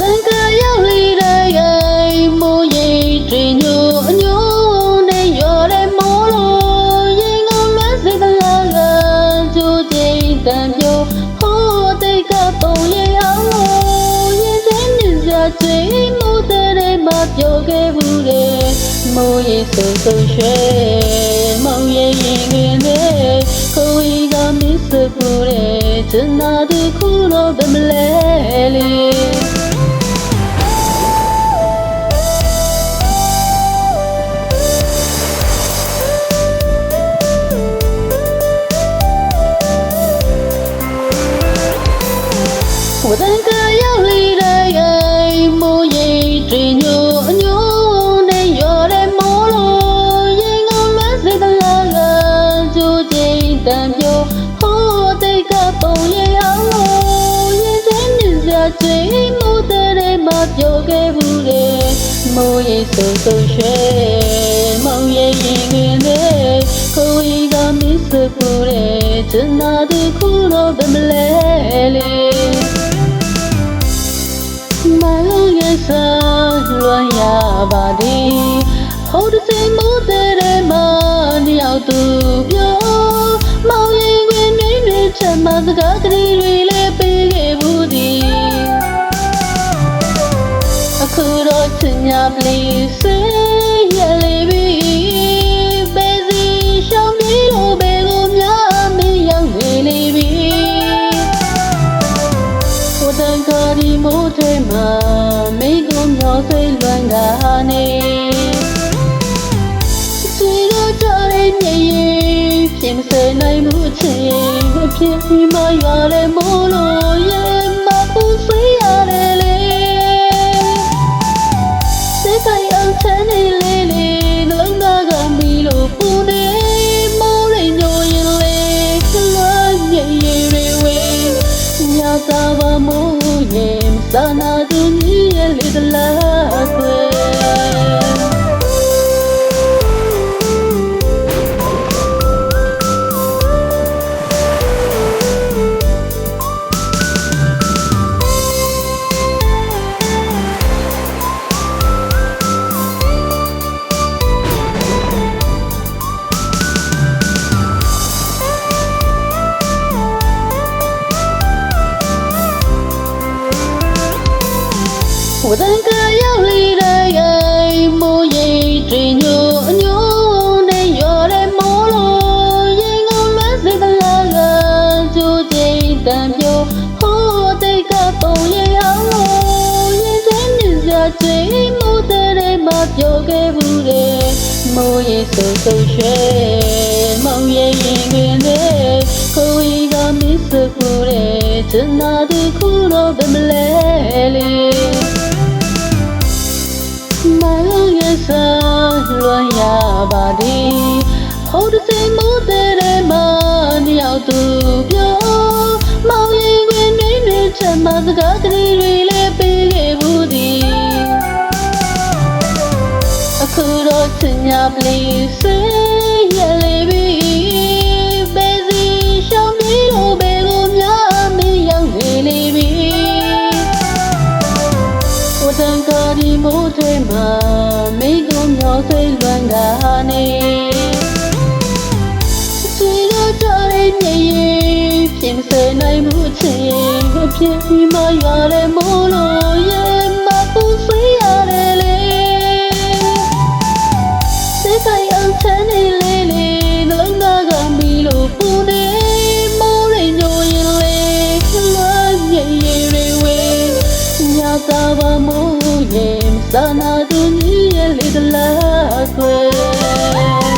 တန်ကရောက်လေတဲ့အိမ်မိုးရိပ်တွင်ညိုအညိုနဲ့ရော်တဲ့မိုးလို့ရင်ကုန်လွမ်းစေသလားကကြိုးချိန်တန်ပြိုဟိုးတိတ်ကပုံရအောင်လို့ရင်ချင်းမြင်စရာချိန်မိုးတဲ့မှာပြောခဲ့ဘူးတဲ့မိုးရိပ်ဆိုဆိုရွှဲမော ဝဒန်ကရောက်လေတဲ့အိမ်မိုးရိပ်တွင်ညိုအညိုနဲ့ရော်တဲ့မိုးလို့ရင်ကုန်လွမ်းစေသလားကကြိုးချိန်တန်ပြိုဟိုးတိတ်ကပုံရအောင်လို့ရင်ချင်းမြင်စရာချိန်မိုးတဲ့မှာပြောခဲ့ဘူးတဲ့မိုးရိပ်ဆိုဆိုရွှဲမောင်ရဲ့ လွန်ရပါသည်ဟိုတစင်မိုးတဲ့မညောက်သူပြောမောင်ရင်တွင်နေနေချက်မစကားကလေးတွေလည်းပေးခဲ့ဘူးသည်အခုတော့ချင်ညာပ မိကုံမျောဆွေးလွမ်းကနေစီတော့ကြတဲ့မြေရင်ပြင်မစဲနိုင်မှုချင်မဖြစ်ပြီးမရွာတဲ့မိုးလို့ရဲ့မပူဆွေးရတယ်လေစိတ်တိုင်းအောင်ချမ်းနေလေလေနှလုံးသားကမီလို့ပူနေမိုးရင်ညိုရင်လေလွမ်းမြေရီတွေဝေးညသာပါမို့ရင်စာနာသူကြီး ရဲ့လေ ဝဒန်ကရောက်လေတဲ့အိမ်မိုးရိပ်တွင်ညိုအညိုနဲ့ရော်တဲ့မိုးလို့ရင်ကုန်လွမ်းစေသလားကကြိုးချိန်တန်ပြိုဟိုးတိတ်ကပုံရအောင်လို့ရင်ချင်းမြင်စရာချိန်မိုးတဲ့မှာပြောခဲ့ဘူးတဲ့မိုးရိပ် ရဲ့စားလွန်ရပါသည်ဟိုတစင်မိုးတဲ့မညောက်သူပြောမောင်ရင်တွင်နေနေချက်မစကားကလေးတွေလည်းပေးခဲ့ဘူးသည်အခုတော့ချင်ညာပ ဒီမိုးထဲမှာမိကုံမျောဆွေးလွမ်းကနေစီတော့ကြတဲ့မြေရင်ပြင်မစဲနိုင်မှုချင်မဖြစ်ပြီးမရွာတဲ့မိုးလို့ရဲ့မပူဆွေးရတယ်လေစိတ်တိုင်းအောင်ချမ်းနေလေလေနှလုံးသားကမီလို့ပူနေမိုးရင်ညိုရင်လေလွမ်းမြေရီတွေဝေးညသာပါမို့ ရင်စာနာသူကြီးရဲ့လေတလားကွယ်